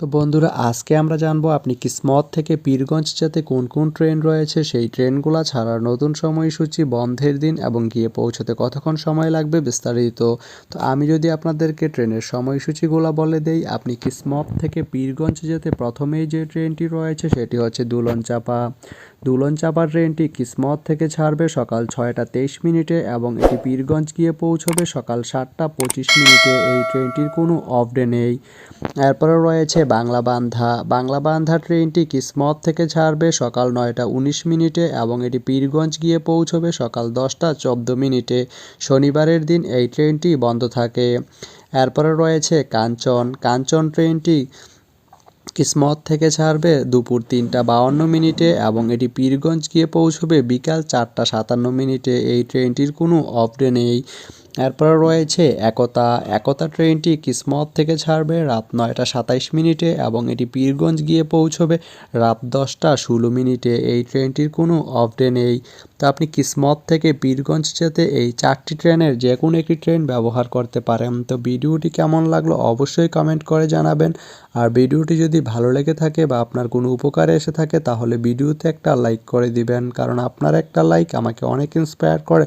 তো বন্ধুরা, আজকে আমরা জানব আপনি কিসমত থেকে পীরগঞ্জ যেতে কোন কোন ট্রেন রয়েছে, সেই ট্রেনগুলো ছাড়ার নতুন সময়সূচি, বন্ধের দিন এবং গিয়ে পৌঁছতে কতক্ষণ সময় লাগবে বিস্তারিত। তো আমি যদি আপনাদেরকে ট্রেনের সময়সূচিগুলো বলে দেই, আপনি কিসমত থেকে পীরগঞ্জ যেতে প্রথমেই যে ট্রেনটি রয়েছে, সেটি হচ্ছে দুলন চাপা দুলন চাপার ট্রেনটি কিসমত থেকে ছাড়বে সকাল ছয়টা তেইশ মিনিটে এবং এটি পীরগঞ্জ গিয়ে পৌঁছবে সকাল সাতটা পঁচিশ মিনিটে। এই ট্রেনটির কোনো অফ ডে নেই। এরপরে রয়েছে বাংলা বান্ধা বাংলা বান্ধা ট্রেনটি কিসমত থেকে ছাড়বে সকাল নয়টা উনিশ মিনিটে এবং এটি পীরগঞ্জ গিয়ে পৌঁছবে সকাল দশটা চোদ্দ মিনিটে। শনিবারের দিন এই ট্রেনটি বন্ধ থাকে। এরপরে রয়েছে কাঞ্চন। কাঞ্চন ট্রেনটি কিসমত থেকে ছাড়বে, দুপুর তিনটা বাউন্ন মিনিটে এবং এটি পীরগঞ্জ গিয়ে পৌঁছবে বিকাল চারটা সাতান্ন মিনিটে। এই ট্রেনটির কোনো অফ নেই। এরপর রয়েছে একতা। একতা ট্রেনটি কিসমত থেকে ছাড়বে রাত নয়টা সাতাইশ মিনিটে এবং এটি পীরগঞ্জ গিয়ে পৌঁছবে রাত দশটা ষোলো মিনিটে। এই ট্রেনটির কোনো অফ নেই। তো আপনি কিসমত থেকে পীরগঞ্জ যেতে এই চারটি ট্রেনের যে কোনো একটি ট্রেন ব্যবহার করতে পারেন। তো ভিডিওটি কেমন লাগল অবশ্যই কমেন্ট করে জানাবেন। আর ভিডিওটি যদি ভালো লেগে থাকে বা আপনার কোনো উপকারে এসে থাকে তাহলে ভিডিওতে একটা লাইক করে দিবেন। কারণ আপনার একটা লাইক আমাকে অনেক ইন্সপায়ার করে।